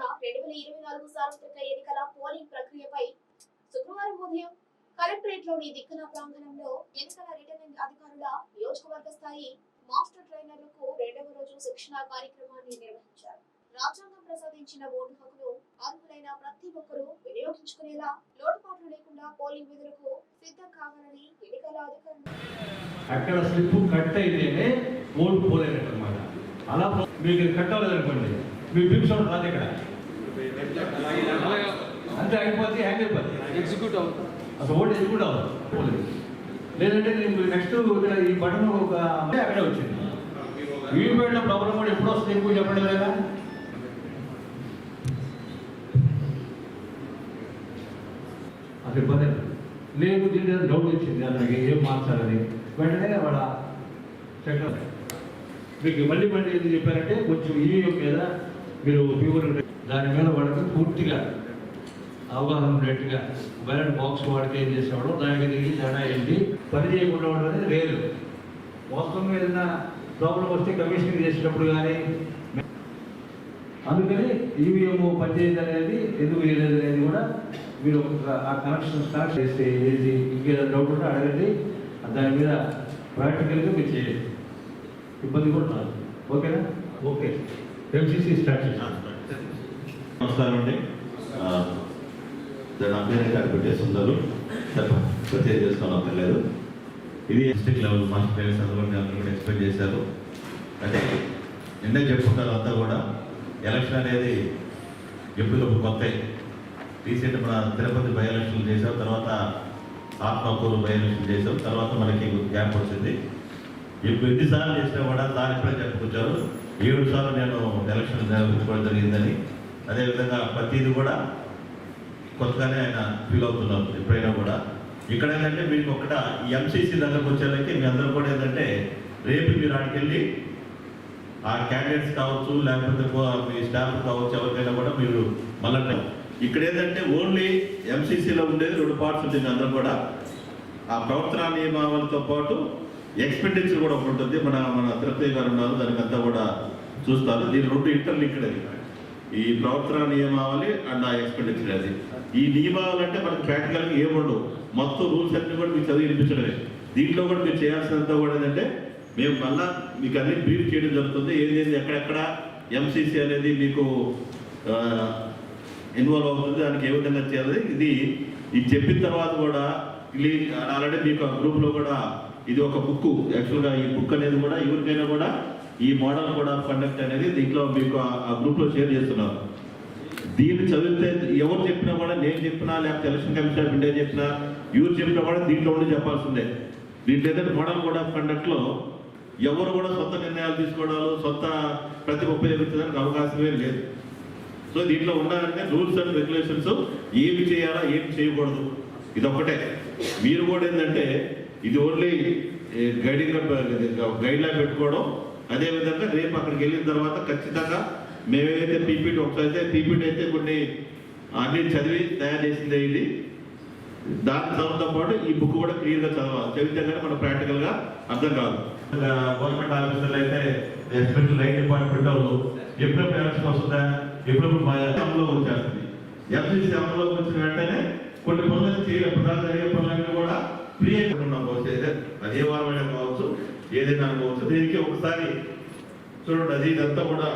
రెండు వేల ఇరవై నాలుగు సార్వత్రిక ఎన్నికల పోలింగ్ ప్రక్రియపై శుక్రవారం ఉదయం కలెక్టరేట్లోని దిక్కన ప్రాంగణంలో ఎన్నికల రిటర్నింగ్ అధికారుల నియోజకవర్గ స్థాయి మాస్టర్ ట్రైనర్లకు రెండవ రోజు శిక్షణ కార్యక్రమాన్ని నిర్వహించారు. రాజ్యాంగం ప్రసాదించిన ఓటు హక్కును అర్హులైన ప్రతి ఒక్కరూ వినియోగించుకునేలా లోటుపాట్లు లేకుండా పోలింగ్ విధులకు సిద్ధం కావాలని ఎన్నికల అధికారులు అక్కడ స్లిప్ కట్ అయితేనే ఓటు పోలేనట్టు అనమాట అలా పో- మీకు కట్ మీ బిల్ రాదు ఇక్కడ. అంతే అయిపోతే హ్యాంగ్ అయిపోతుంది ఎగ్జిక్యూట్ అవుతుంది అసలు ఓటు ఎదుగుడు అవ్వదు. పోలేదు. లేదంటే నేను నెక్స్ట్ ఇక్కడ ఈ బటన్ ఒక అక్కడే వచ్చింది. వీపీఎడ్లో ప్రాబ్లం కూడా ఎప్పుడు వస్తుంది? ఎక్కువ చెప్పండి లేదా అసలు ఇబ్బంది లేదు. దీంట్లో డౌట్ వచ్చింది అతనికి ఏం మార్చాలని. వెంటనే వాళ్ళ చట్టం మీకు మళ్ళీ మళ్ళీ ఏది చెప్పారంటే కొంచెం ఈవీఎం మీద మీరు ప్యూర్ దాని మీద వాళ్ళకి పూర్తిగా అవగాహన ఉండేట్టుగా బ్యాలెట్ బాక్స్ వాడితే ఏం చేసేవాడు దానికి తిరిగి తేడా ఏంటి? పని చేయకుండా ఉండడం రేరు వాస్తవంగా ఏదైనా ప్రాబ్లం వస్తే కమిషనింగ్ చేసేటప్పుడు కానీ అందుకని ఈవీఎం పనిచేయదు అనేది ఎందుకు చేయలేదు అనేది కూడా మీరు ఒక ఆ కనెక్షన్ స్టార్ట్ చేస్తే ఏది? ఇంకేదైనా డౌట్ ఉంటే అడగండి. దాని మీద ప్రాక్టికల్గా మీరు చేయండి ఇబ్బంది కూడా రాదు. ఓకేనా? ఓకే. ఎంసీసీ స్టార్ట్ నమస్కారం అండి. ఆ, నా పేరు అయితే పెట్టేసి ఉన్నారు ప్రత్యేక చేసుకోవాలి తెలియదు ఇది డిస్ట్రిక్ట్ లెవెల్ మాస్టర్ ప్లేయర్స్ అందరూ అందరూ కూడా ఎక్స్పెక్ట్ చేశారు. అంటే నిన్నే చెప్పుకుంటారు అంతా కూడా. ఎలక్షన్ అనేది ఎప్పుడు కొత్త. రీసెంట్ మన తిరుపతి బై ఎలక్షన్లు చేసాం తర్వాత ఆత్మకూరు బై ఎలక్షన్ చేసాం తర్వాత మనకి గ్యాప్ వచ్చింది. ఇప్పుడు ఎన్నిసార్లు చేసినా కూడా దాని ఇప్పుడే చెప్పుకొచ్చారు. ఏడు సార్లు నేను ఎలక్షన్ నిర్వహించుకోవడం జరిగిందని అదేవిధంగా ప్రతిదీ కూడా కొత్తగానే ఆయన ఫీల్ అవుతున్నారు ఎప్పుడైనా కూడా. ఇక్కడ ఏంటంటే మీకు ఒకట ఎంసీసీ దగ్గరకు వచ్చేళ్ళకి మీ అందరూ కూడా ఏంటంటే రేపు మీరు ఆడికెళ్ళి ఆ క్యాండిడేట్స్ కావచ్చు లేకపోతే మీ స్టాఫ్ కావచ్చు ఎవరికైనా కూడా మీరు మళ్ళీ ఇక్కడ ఏంటంటే ఓన్లీ ఎంసీసీలో ఉండేది రెండు పార్ట్స్ ఉంటుంది అందరూ కూడా. ఆ ప్రవర్తనా నియమావళితో పాటు ఎక్స్పెండిచర్ కూడా ఒకటి ఉంటుంది. మన మన తిరుపతి గారు ఉన్నారు. దానికంతా కూడా చూస్తారు. దీని రెండు ఇంటర్లింక్డ్ అది. ఈ ప్రవర్తన నియమావళి అండ్ ఆ ఎక్స్పెండిచర్ అది. ఈ నియమావళి అంటే మనకి ప్రాక్టికల్గా ఏముండవు మొత్తం రూల్స్ అన్ని కూడా మీకు చదివి వినిపించడమే. దీంట్లో కూడా మీరు చేయాల్సినంత కూడా ఏంటంటే మేము మళ్ళా మీకు అన్ని బ్రీఫ్ చేయడం జరుగుతుంది. ఏది ఎక్కడెక్కడ ఎంసీసీ అనేది మీకు ఇన్వాల్వ్ అవుతుంది. దానికి ఏ విధంగా చేయాలి? ఇది ఇది చెప్పిన తర్వాత కూడా ఆల్రెడీ మీకు ఆ గ్రూప్లో కూడా ఇది ఒక బుక్. యాక్చువల్గా ఈ బుక్ అనేది కూడా ఎవరికైనా కూడా ఈ మోడల్ కూడా కండక్ట్ అనేది దీంట్లో మీకు ఆ- గ్రూప్లో షేర్ చేస్తున్నారు. దీన్ని చదివితే ఎవరు చెప్పినా కూడా నేను చెప్పినా లేకపోతే ఎలక్షన్ కమిషన్ ఆఫ్ ఇండియా చెప్పినా ఎవరు చెప్పినా కూడా దీంట్లో ఉండి చెప్పాల్సిందే. దీంట్లో ఏదైతే మోడల్ కూడా కండక్ట్లో ఎవరు కూడా సొంత నిర్ణయాలు తీసుకోవడాలు సొంత ప్రతి ఉపయోగించడానికి అవకాశమే లేదు. సో దీంట్లో ఉండాలంటే రూల్స్ అండ్ రెగ్యులేషన్స్ ఏమి చేయాలా ఏం చేయకూడదు. ఇదొక్కటే. మీరు కూడా ఏంటంటే ఇది ఓన్లీ గైడింగ్ గైడ్ పెట్టుకోవడం. అదేవిధంగా రేపు అక్కడికి వెళ్ళిన తర్వాత ఖచ్చితంగా మేమేదైతే పీపీటీ ఒకసారి అయితే పీపీటీ అయితే కొన్ని అన్ని చదివి తయారు చేసింది ఇది దాని చదవడంతో పాటు ఈ బుక్ కూడా క్లియర్గా చదవాలి. చదివితే కానీ మన ప్రాక్టికల్గా అర్థం కాదు. గవర్నమెంట్ ఆఫీసర్లు అయితే ఎస్పెషల్ లైన్ డిపార్ట్మెంట్ వాళ్ళు ఎప్పుడెప్పుడు ఎలక్షన్ వస్తుందా ఎప్పుడెప్పుడు మా అమలులోకి వచ్చేస్తుంది. ఎంసీసీ అమలులోకి వచ్చిన వెంటనే కొన్ని పనులు చేయాలి. ప్రధాన జరిగే పనులన్నీ కూడా ఫ్రీ అయిపోతున్నాం కావచ్చు అదే వారమైనా కావచ్చు ఏదైనా కావచ్చు. దీనికి ఒకసారి చూడండి అది ఇదంతా కూడా